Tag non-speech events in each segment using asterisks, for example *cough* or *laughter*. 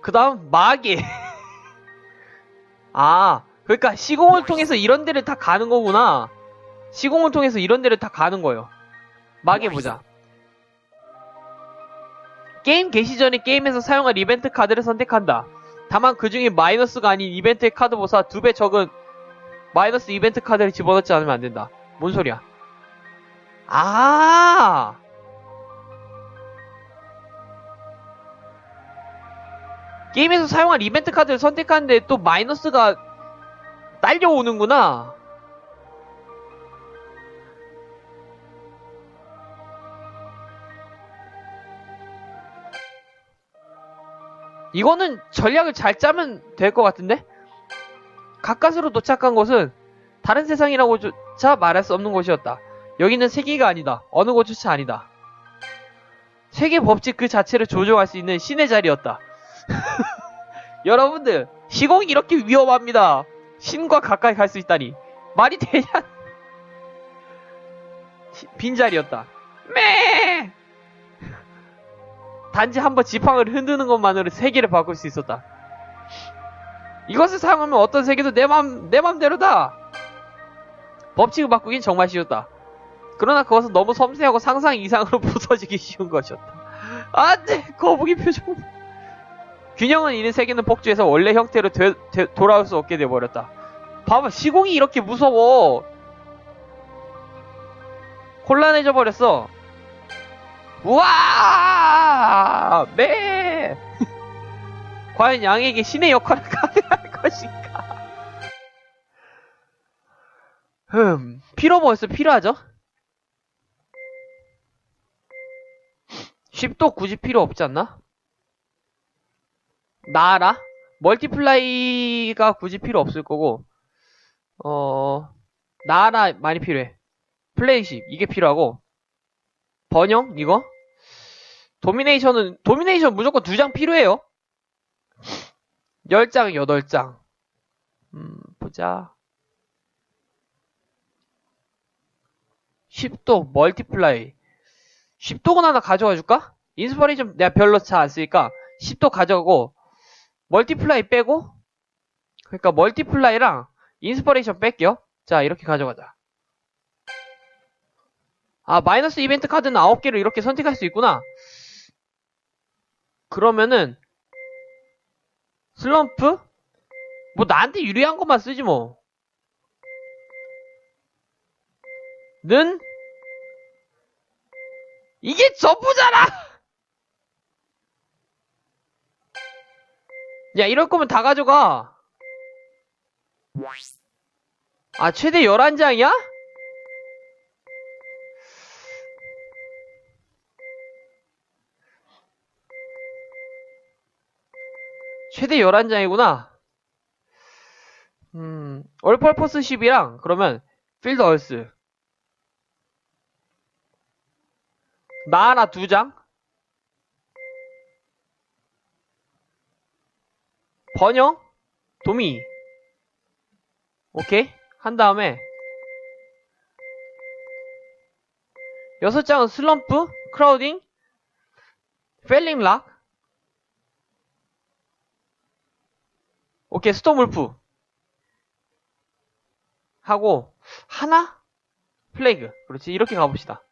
그 다음 마계. 아, 그러니까 시공을 통해서 이런 데를 다 가는 거구나. 시공을 통해서 이런 데를 다 가는 거예요. 마계 보자. 게임 개시 전에 게임에서 사용할 이벤트 카드를 선택한다. 다만 그 중에 마이너스가 아닌 이벤트의 카드보다 두 배 적은 마이너스 이벤트 카드를 집어넣지 않으면 안 된다. 뭔 소리야? 아! 게임에서 사용할 이벤트 카드를 선택하는데 또 마이너스가 딸려오는구나. 이거는 전략을 잘 짜면 될 것 같은데? 가까스로 도착한 곳은 다른 세상이라고조차 말할 수 없는 곳이었다. 여기는 세계가 아니다. 어느 곳조차 아니다. 세계 법칙 그 자체를 조종할 수 있는 신의 자리였다. *laughs* 여러분들, 시공이 이렇게 위험합니다. 신과 가까이 갈 수 있다니. 말이 되냐? *laughs* 시- 빈자리였다. 매! *laughs* 단지 한번 지팡이를 흔드는 것만으로 세계를 바꿀 수 있었다. 이것을 사용하면 어떤 세계도 내 맘, 내 맘대로다! 법칙을 바꾸긴 정말 쉬웠다. 그러나 그것은 너무 섬세하고 상상 이상으로 부서지기 쉬운 것이었다. 안 돼! 거북이 표정. 균형을 잃은 세계는 폭주해서 원래 형태로 되- 되- 돌아올 수 없게 돼버렸다. 봐봐, 시공이 이렇게 무서워. 혼란해져 버렸어. 우와! 네! *laughs* 과연 양에게 신의 역할을 *laughs* 가능할 것인가? 흠, 필요 뭐였어? 필요하죠? 10도 굳이 필요 없지 않나? 나라? 멀티플라이가 굳이 필요 없을 거고, 어, 나라 많이 필요해. 플레이십, 이게 필요하고, 번영, 이거? 도미네이션은, 도미네이션 무조건 두 장 필요해요. 10장, 8장. 음, 보자. 10도, 멀티플라이. 10도건 하나 가져가 줄까? 인스퍼레이션 내가 별로 잘 안 쓰니까 10도 가져가고 멀티플라이 빼고 그러니까 멀티플라이랑 인스퍼레이션 뺄게요. 자 이렇게 가져가자. 아 마이너스 이벤트 카드는 9개를 이렇게 선택할 수 있구나. 그러면은 슬럼프? 뭐 나한테 유리한 것만 쓰지 뭐. 는 이게 전부잖아! *laughs* 야, 이럴 거면 다 가져가. 아, 최대 11장이야? 최대 11장이구나. 음, 얼펄퍼스 10이랑, 그러면, 필드 얼스. 나 하나 두 장? 번영? 도미. 오케이. 한 다음에 여섯 장은 슬럼프, 크라우딩, 펠링 락. 오케이, 스톰울프. 하고 하나? 플레이그. 그렇지. 이렇게 가봅시다.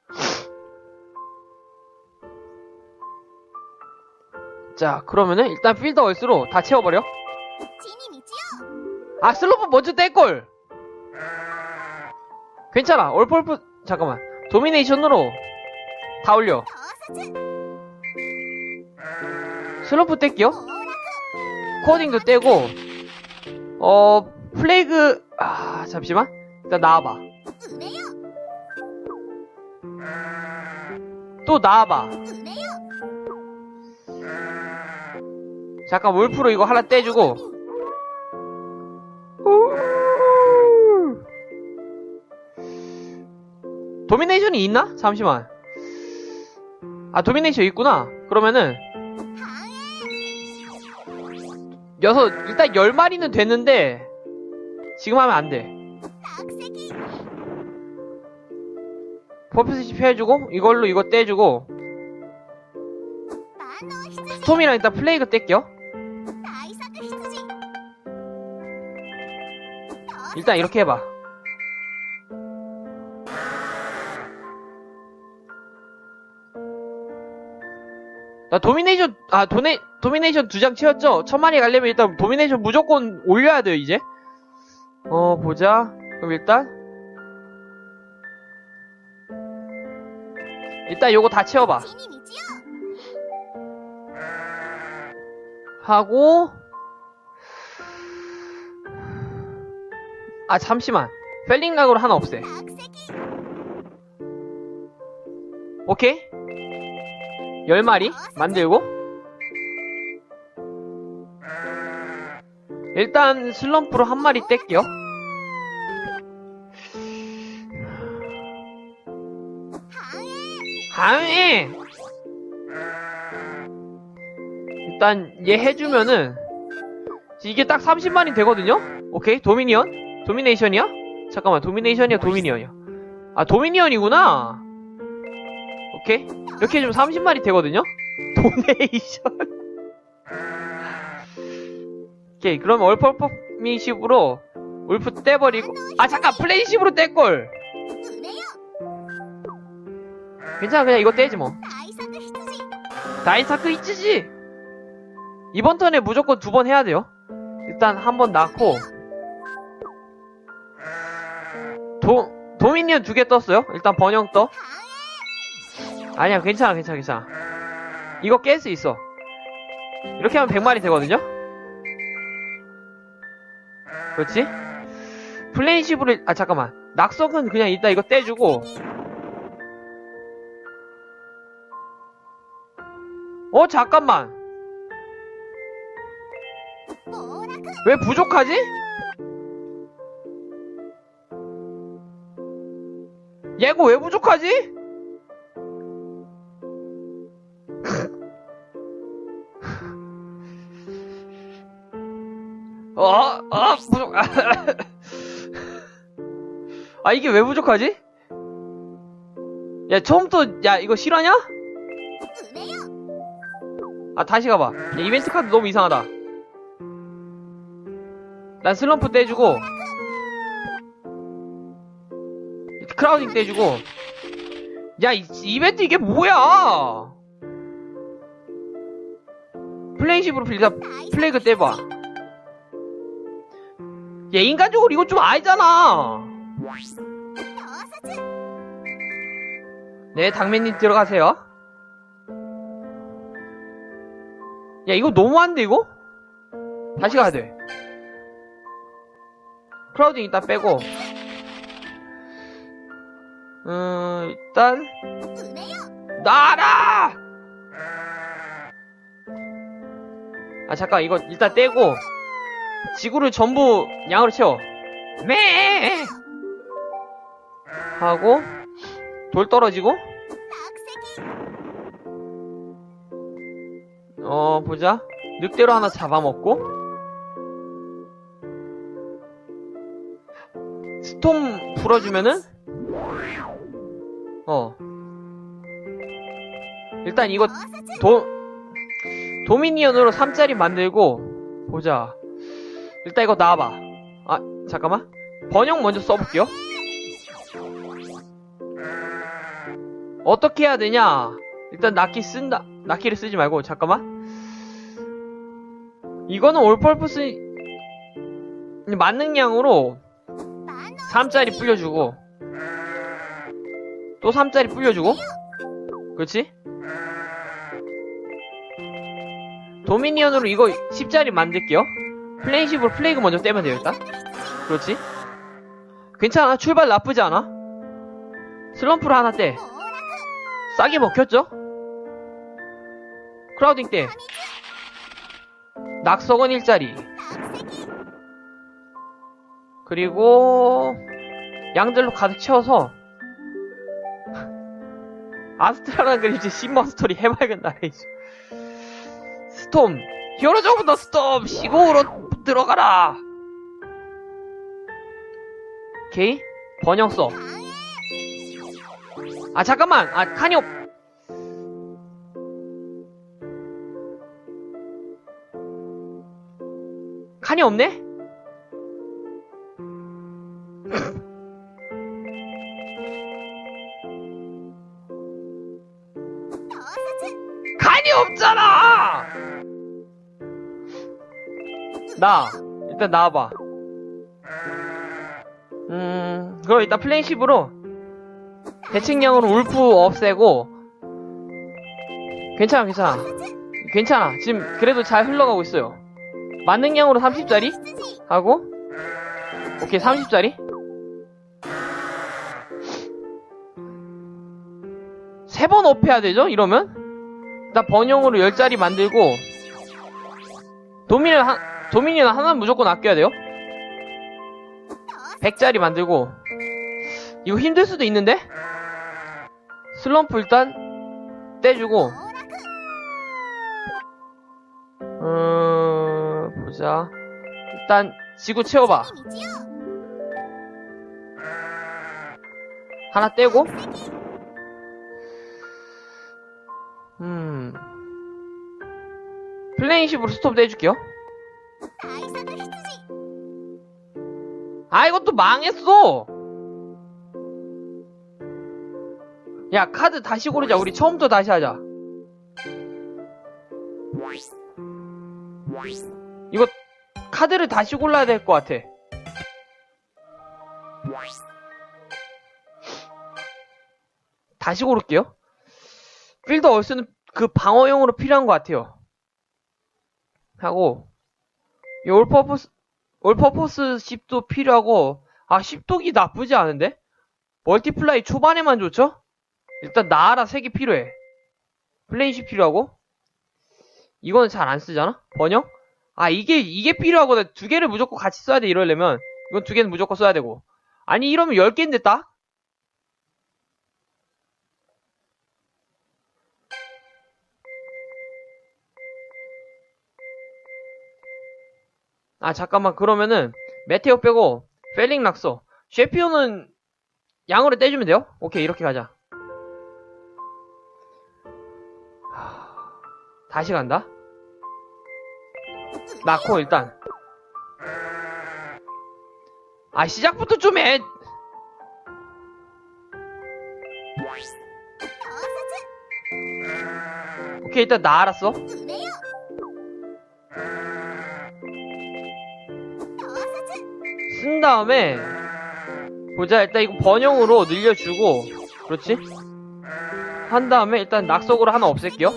자 그러면은 일단 필더 얼스로 다 채워버려. 아 슬로프 먼저 뗄걸! 괜찮아. 올 펄프 잠깐만. 도미네이션으로 다 올려. 슬로프 뗄게요. 코딩도 떼고. 어 플레이그 아 잠시만. 일단 나와봐. 또 나와봐. 잠깐 울프로 이거 하나 떼주고. 도미네이션이 있나? 잠시만. 아 도미네이션 있구나. 그러면은 여섯 일단 열 마리는 됐는데 지금 하면 안돼. 퍼프스십 해주고 이걸로 이거 떼주고. 스톰이랑 일단 플레이가 뗄게요. 일단 이렇게 해봐. 나 도미네이션 아 도네 도미네이션 두 장 채웠죠? 천만이 가려면 일단 도미네이션 무조건 올려야 돼요 이제. 어 보자. 그럼 일단. 일단 요거 다 채워봐. 하고 아 잠시만. 펠링각으로 하나 없애. 오케이. 10마리 만들고. 일단 슬럼프로 한 마리 뗄게요. 강해! 일단 얘 해주면은 이게 딱 30만이 되거든요? 오케이 도미니언. 도미네이션이야? 잠깐만 도미네이션이야 음, 도미니언이야? 아 도미니언이구나! 오케이. 이렇게 좀 30마리 되거든요? *laughs* 도네이션. 오케이 그럼 얼퍼퍼 미식으로 울프 떼버리고 아 잠깐 플레이식으로 뗄걸! 괜찮아 그냥 이거 떼지 뭐. 다이사크 히치지 이번 턴에 무조건 두 번 해야 돼요. 일단 한 번 낳고 도, 도미니언 두 개 떴어요? 일단 번영 떠. 아니야, 괜찮아, 괜찮아, 괜찮아. 이거 깰 수 있어. 이렇게 하면 100마리 되거든요? 그렇지? 플레이시브를, 아, 잠깐만. 낙석은 그냥 이따 이거 떼주고. 어, 잠깐만. 왜 부족하지? 얘가 왜 부족하지? 아, 아, 부족, 아, 이게 왜 부족하지? 야, 처음부터, 야, 이거 실화냐? 아, 다시 가봐. 야, 이벤트 카드 너무 이상하다. 난 슬럼프 떼주고, 어, 크라우딩 떼주고, 야, 이, 이벤트 이게 뭐야! 플레이십으로 빌다 플래그 떼봐. 야, 인간적으로 이거 좀 아니잖아! 네, 당면님 들어가세요. 야, 이거 너무한데, 이거? 다시 가야 돼. 크라우딩 이따 빼고. 어, 일단 나라! 아 잠깐 이거 일단 떼고 지구를 전부 양으로 채워 매. 하고 돌 떨어지고 어 보자 늑대로 하나 잡아먹고 스톰 불어주면은 어. 일단 이거 도 도미니언으로 3짜리 만들고 보자. 일단 이거 나와봐. 아 잠깐만. 번역 먼저 써볼게요. 어떻게 해야 되냐? 일단 낙기 쓴다. 낙기를 쓰지 말고 잠깐만. 이거는 올펄프스 맞는 양으로 3짜리 뿌려주고 또 3짜리 뿌려주고? 그렇지? 도미니언으로 이거 10짜리 만들게요. 플레이십으로 플레이그 먼저 떼면 되겠다. 그렇지? 괜찮아. 출발 나쁘지 않아. 슬럼프를 하나 떼. 싸게 먹혔죠? 크라우딩 떼. 낙석은 일자리. 그리고 양들로 가득 채워서 아스트라라는 그림지 신머 스토리 해맑은 나레이죠 스톰 히어로 저부터 스톰 시공으로 들어가라! 오케이? 繁栄아 잠깐만! 아 칸이 없 칸이 없네? 나 일단 나와봐. 음 그럼 일단 플레이십으로 대칭량으로 울프 없애고. 괜찮아 괜찮아. 괜찮아. 지금 그래도 잘 흘러가고 있어요. 만능량으로 30짜리? 하고? 오케이 30짜리? 세 번 업해야 되죠 이러면? 일단 번영으로 10짜리 만들고. 도미니언 한, 도미니언 하나는 무조건 아껴야 돼요? 100짜리 만들고. 이거 힘들 수도 있는데? 슬럼프 일단 떼주고. 음 보자. 일단 지구 채워봐. 하나 떼고. 음. 플레인십으로 스톱 떼줄게요 아 이것도 망했어. 야 카드 다시 고르자. 우리 처음부터 다시 하자. 이거 카드를 다시 골라야 될 것 같아. 다시 고를게요. 필드 얼스는 그 방어용으로 필요한 것 같아요. 하고 이 올퍼포스 올퍼포스 10도 필요하고 아 10독이 나쁘지 않은데 멀티플라이 초반에만 좋죠? 일단 나아라 3개 필요해 플레인십 필요하고 이거는 잘안 쓰잖아? 번영? 아 이게 이게 필요하거든 두 개를 무조건 같이 써야 돼 이러려면 이건 두 개는 무조건 써야 되고 아니 이러면 10개인데 딱? 아 잠깐만. 그러면은 메테오 빼고 펠링 락서. 쉐피오는 양으로 떼주면 돼요? 오케이 이렇게 가자. 하, 다시 간다? 낳고 일단. 아 시작부터 좀해. 오케이 일단 나 알았어 쓴 다음에 보자 일단 이거 번영으로 늘려주고 그렇지 한 다음에 일단 낙석으로 하나 없앨게요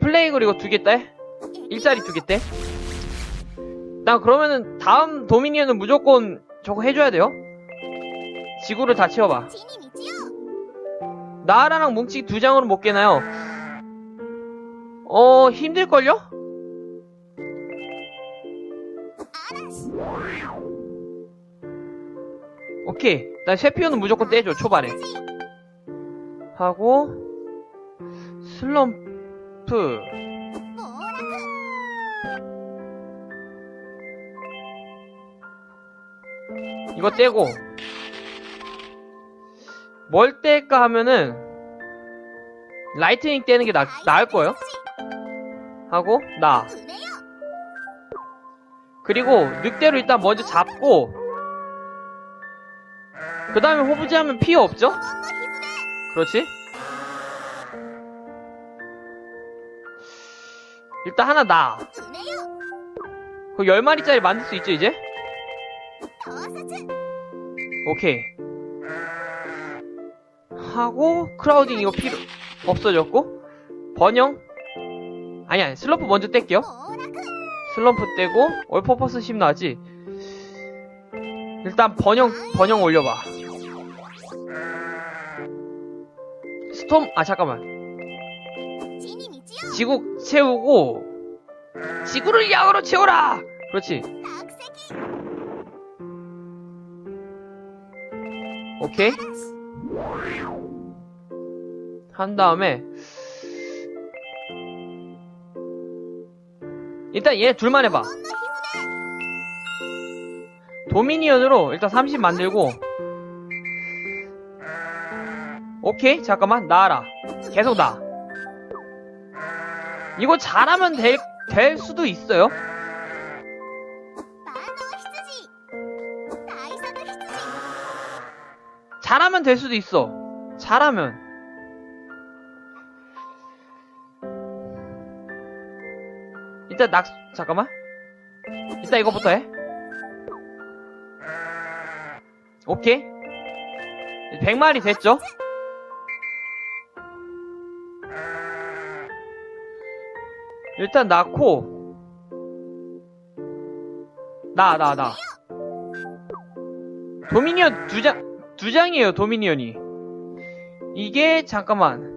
플레이 그리고 두 개 떼? 일자리 두 개 떼? 나 그러면은 다음 도미니언은 무조건 저거 해줘야 돼요 지구를 다 채워봐 나라랑 뭉치기 두 장으로 못 깨나요? 어 힘들걸요? 오케이. 난 셰피오는 무조건 떼줘 초반에. 하고 슬럼프. 이거 떼고. 뭘 뗄까 하면은 라이트닝 떼는 게 나, 나을 거예요? 하고 나 그리고 늑대로 일단 먼저 잡고 그 다음에 호부지 하면 피해 없죠? 그렇지? 일단 하나 나. 그 10마리짜리 만들 수 있죠, 이제? 오케이. 하고, 크라우딩 이거 필요, 없어졌고, 번영? 아니, 아니, 슬럼프 먼저 뗄게요. 슬럼프 떼고, 올퍼퍼스 심 나지? 일단 번영, 번영 올려봐. 스톰, 아, 잠깐만. 지구 채우고, 지구를 양으로 채워라! 그렇지. 오케이. 한 다음에, 일단 얘 둘만 해봐. 도미니언으로 일단 30 만들고. 오케이 잠깐만 나와라. 계속 나. 이거 잘하면 될, 될 수도 있어요. 잘하면 될 수도 있어. 잘하면 일단 낙, 잠깐만. 일단 이거부터 해. 오케이. 100마리 됐죠? 일단 낳고, 나, 나, 나. 도미니언 두 장, 두 장이에요, 도미니언이. 이게, 잠깐만.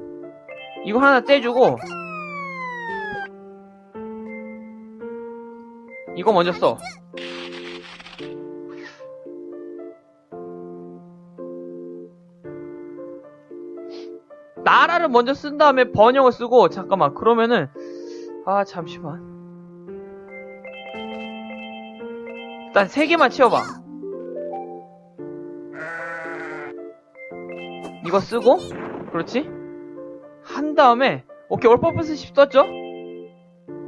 이거 하나 떼주고, 이거 먼저 써. 나라를 먼저 쓴 다음에 번역을 쓰고, 잠깐만, 그러면은, 아, 잠시만. 일단 세 개만 채워봐. 이거 쓰고, 그렇지? 한 다음에, 오케이, 올퍼프스 10 썼죠?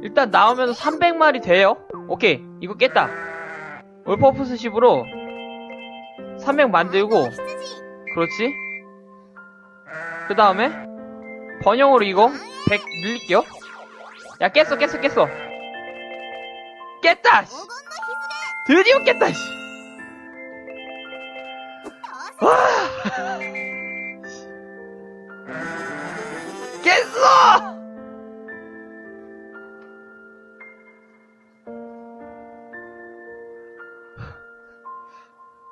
일단 나오면 300마리 돼요. 오케이 이거 깼다. 올퍼프스십으로 300 만들고 그렇지? 그 다음에 번영으로 이거 100 늘릴게요. 야 깼어 깼어 깼어. 깼다 드디어 깼다 씨. 와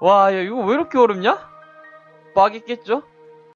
와, 야, 이거 왜 이렇게 어렵냐? 막이 깼죠?